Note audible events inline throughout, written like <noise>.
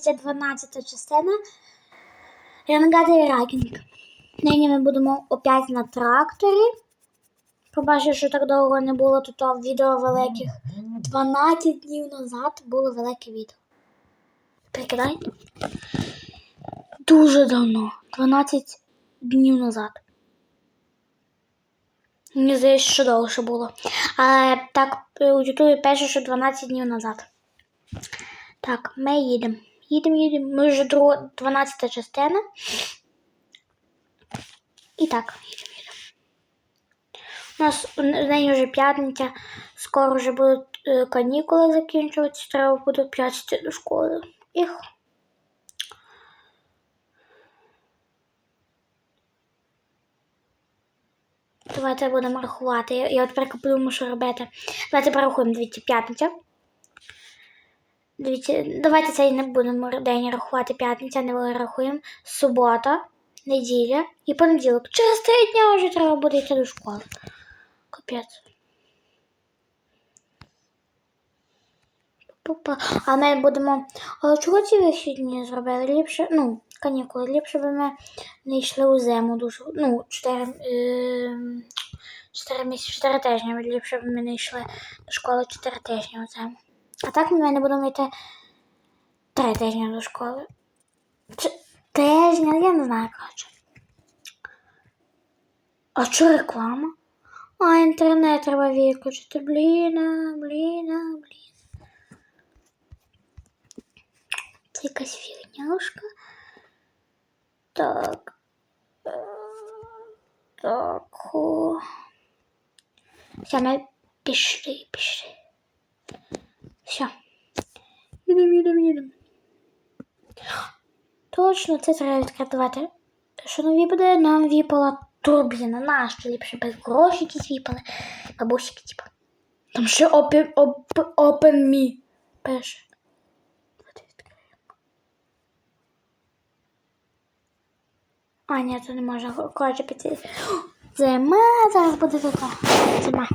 дивитися 12 частина Ренгада і Рагінг. Нині ми будемо опять на тракторі. Побачив, що так довго не було тут відео великих. 12 днів назад було велике відео. Прикидайте? Дуже давно. 12 днів назад. Мені здається, що довше було. Але так у Ютубі пише, що 12 днів назад. Так, ми їдемо. Їдемо, їдемо. Ми вже друга, 12 частина. І так, їдемо, їдемо. У нас неї вже п'ятниця, скоро вже будуть е, канікули закінчуватися, треба буде п'ятися до школи. Їх. Давайте будемо рахувати. Я, от прикоплю, що робити. Давайте порахуємо, дивіться, п'ятниця. Дивіться, давайте цей не будемо день рахувати п'ятниця, не рахуємо. Субота, неділя і понеділок. Через три дня вже треба буде йти до школи. Капець. А ми будемо. Але чого ці вихідні зробили? Ліпше, ну, канікули, ліпше б ми не йшли у зиму дуже. Ну, 4, е, 4 місяці, 4 тижні. Ліпше б ми не йшли до школи 4 тижні у зиму. А так ми не будемо йти 3 тижні до школи. Чи тижня, я не знаю, коротше. А що реклама? А, інтернет треба виключити. Блін, а, блін. Це якась фігнюшка. Так. Е, Так. Все, ми пішли, пішли. Все. Їдемо, їдемо, їдемо. Точно, це треба відкривати. Що нам випаде? Нам випала турбіна. Нащо ліпше без гроші якісь випали. Бабусики, типу. Там ще open, open, open me. Пише. А, ні, це не можна. Коротше, піти. Зима, зараз буде така. Зима.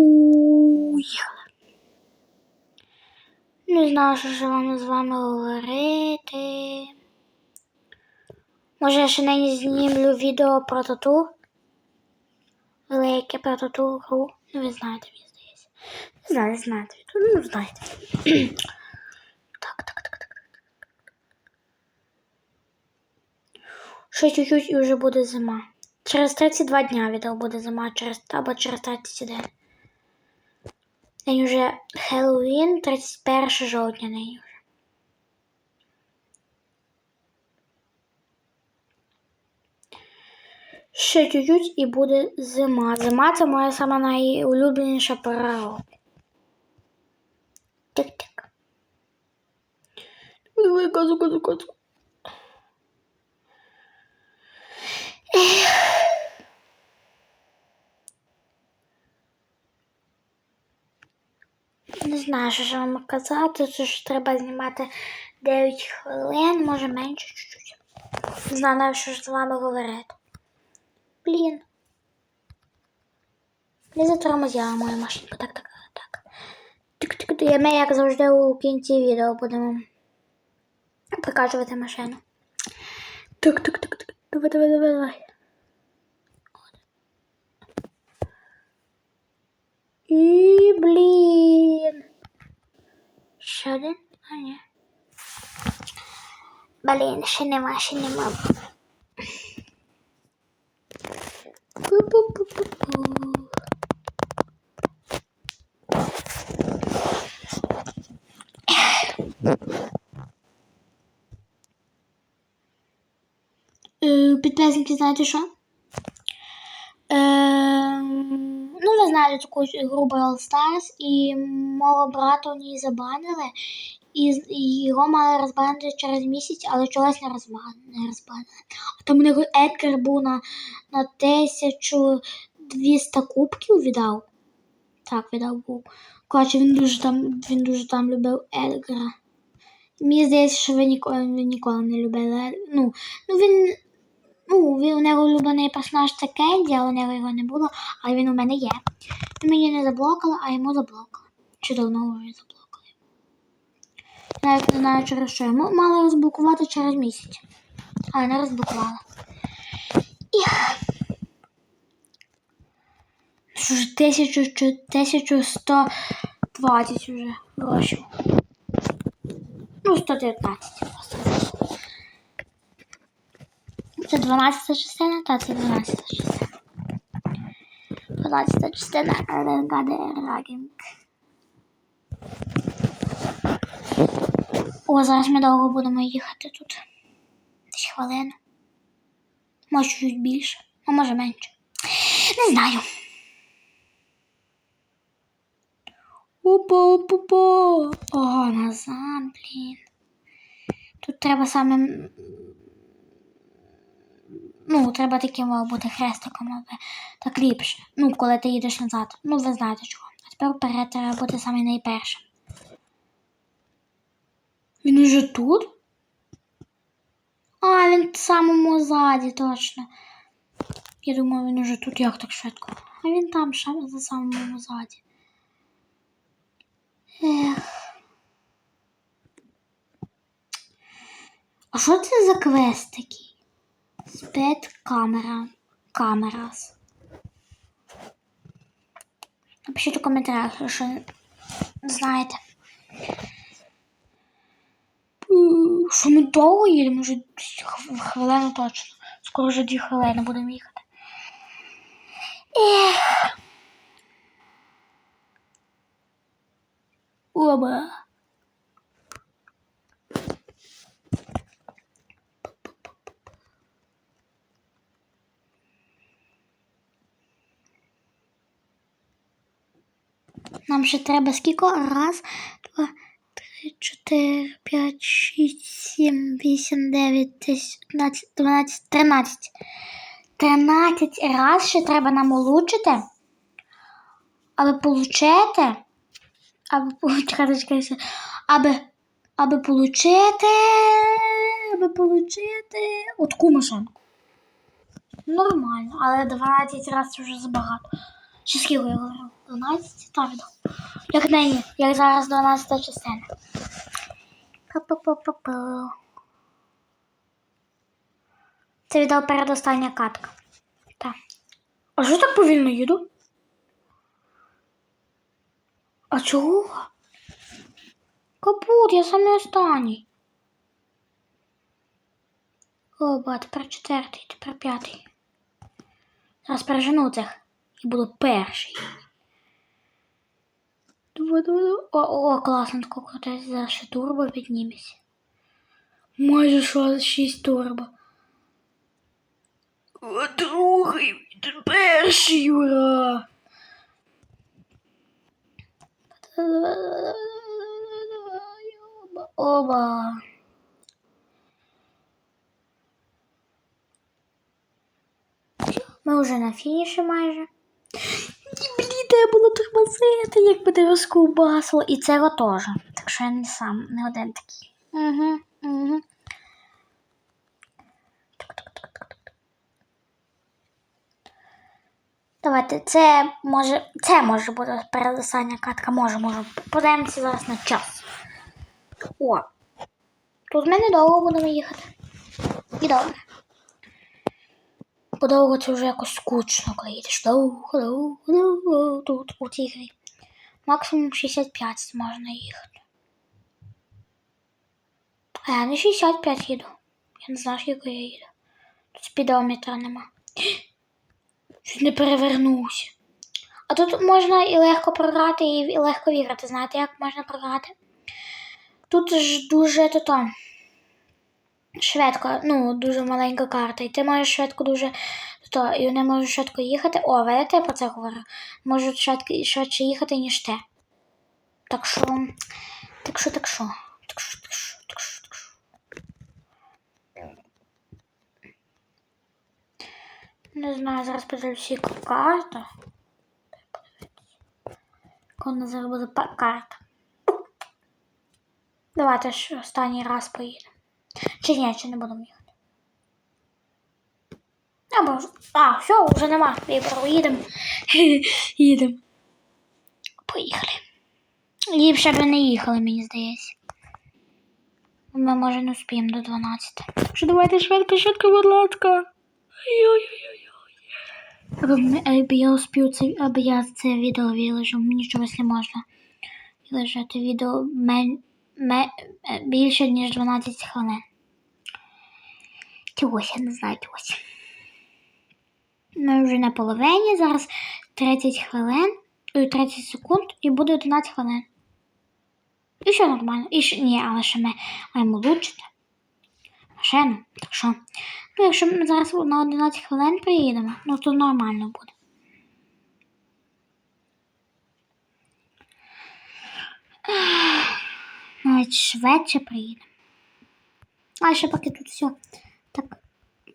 Уїхали. Не знаю, що ж вам з вами говорити. Може, я ще нині знімлю відео про тату. Велике про тату гру. Ну, ви знаєте, мені здається. Не знаю, знаєте. <clears throat> Ну, знаєте. так, так, так, так. Ще чуть-чуть і вже буде зима. Через 32 дня відео буде зима, через, або через 31. День уже Хеллоуін, 31 жовтня день вже. Ще чуть-чуть і буде зима. Зима це моя сама найулюбленіша пора року. Тик-тик. Давай, газу, газу, газу. Не знаю, що ж вам казати, це ж треба знімати 9 хвилин, може менше чуть-чуть. Не знаю, що ж з вами говорити. Блін. Не затормозила моя машинка. Так, так, так. Тик-тик, я ми, як завжди, у кінці відео будемо покажувати машину. Так, так, так, так. Давай, давай, давай, давай. І, блін. Ще один? А, ні. Блін, ще нема, ще нема. Е, Підписники, знаєте що? Ем, ну, ви знаєте таку гру Brawl Stars, і мого брата у ній забанили, і, його мали розбанити через місяць, але чогось не розбанили. А там нього Едгар був на, на 1200 кубків віддав. Так, віддав був. Коротше, він дуже там, він дуже там любив Едгара. Мені здається, що ви ніколи, ви ніколи не любили. Ед- Ну, ну він. Ну, він у нього улюблений персонаж це Кенді, але у нього його не було, але він у мене є. Він мені не заблокали, а йому заблокали. Чи давно вже заблокали. Навіть не знаю через що. Ми мали розблокувати через місяць. Але не розблокувала. І... Що ж 1120 вже грошей. Ну, 119 просто. Це 12 частина, та це 12 частина. 12 частина Рагінг. О, зараз ми довго будемо їхати тут. Десь хвилину. Може чуть більше, а може менше. Не знаю. Опа, опа, опа. Ого, назад, блін. Тут треба саме. Ну, треба таким бути хрестиком, аби так ліпше. Ну, коли ти їдеш назад. Ну, ви знаєте чого. А тепер вперед треба бути саме найпершим. Він уже тут? А, він в самому ззаді, точно. Я думаю, він уже тут як так швидко. А він там за самому ззаді. Ех. А що це за квест такий? Спет камера. Камерас. Напишіть у коментарях, якщо знаєте. Що ми довго їдемо? Вже хв- хвилину точно. Скоро вже дві хвилини будемо їхати. Ех. Оба. Нам ще треба скільки? Раз, два, три, чотири, п'ять, шість, сім, вісім, дев'ять, десять, одинадцять, дванадцять, тринадцять. Тринадцять раз ще треба нам улучшити. Аби получити. Аби получити, <laughs> аби, аби получити. Аби получити. Отку машинку. Нормально, але 12 разів вже забагато. Чи скільки я говорив? 12? Так, відомо. Як нині, як зараз 12 частина. Пу-пу-пу-пу-пу. Це відео передостання катка. Так. А що так повільно їду? А чого? Капут, я самий останній. О, тепер четвертий, тепер п'ятий. Зараз пережену цих і буду перший. Давай, давай, давай. О, о, класно, тако крутить. Зараз ще турбо підніметься. Майже що 6 турбо. О, другий, перший, ура! Оба. Ми вже на фініші майже. Треба було тормозити, як би тебе. І це теж. Так що я не сам, не один такий. Угу, угу. Давайте, це може, це може бути передостання катка, може, може. Подивимося зараз на час. О. Тут ми недовго будемо їхати. І добре. Подовго це вже якось скучно, коли їдеш довго, довго, довго тут у цій грі. Максимум 65 можна їхати. А я не 65 їду. Я не знаю, скільки я їду. Тут спідометра нема. <gasps> Чуть не перевернувся. А тут можна і легко програти, і легко виграти. Знаєте, як можна програти? Тут ж дуже то, то швидко, ну, дуже маленька карта, і ти можеш швидко дуже то, і вони можуть швидко їхати. О, видите, я про це говорю. Можуть швидко, швидше їхати, ніж ти. Так що, так що, так що, так що, так що, так що, так що. Не знаю, зараз карта. Яка у нас зараз буде карта. Давайте ж останній раз поїдемо. Чи ні, чи не будемо їхати. Або А, все, вже нема. Їдемо. Їдемо. <laughs> Поїхали. Ліпше б не їхали, мені здається. Ми може не успіємо до 12. Що давайте швидко, швидко, будь ласка. Аби я успів це, аби я це відео виложив, мені що якщо можна. Виложити відео мен, ме, е, більше, ніж 12 хвилин. Чогось, я не знаю чогось. Ми вже на половині, зараз 30 хвилин, ой, 30 секунд і буде 11 хвилин. І що нормально. І ще, ні, але ще ми маємо влучити. Машину. Так що. Ну, якщо ми зараз на 11 хвилин приїдемо, ну то нормально буде. Навіть швидше приїдемо. А ще поки тут все так.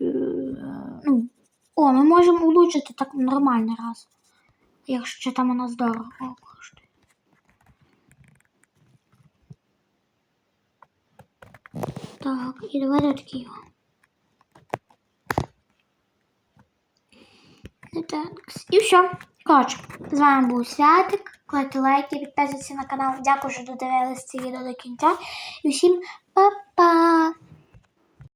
е, Ну, о, ми можемо улучшити так нормально раз. Якщо там у нас дорого коштує. Так, і давайте такі. Так, і все. Коротше, з вами був Святик. Кладьте лайки, підписуйтесь на канал. Дякую, що додивились це відео до кінця. І всім па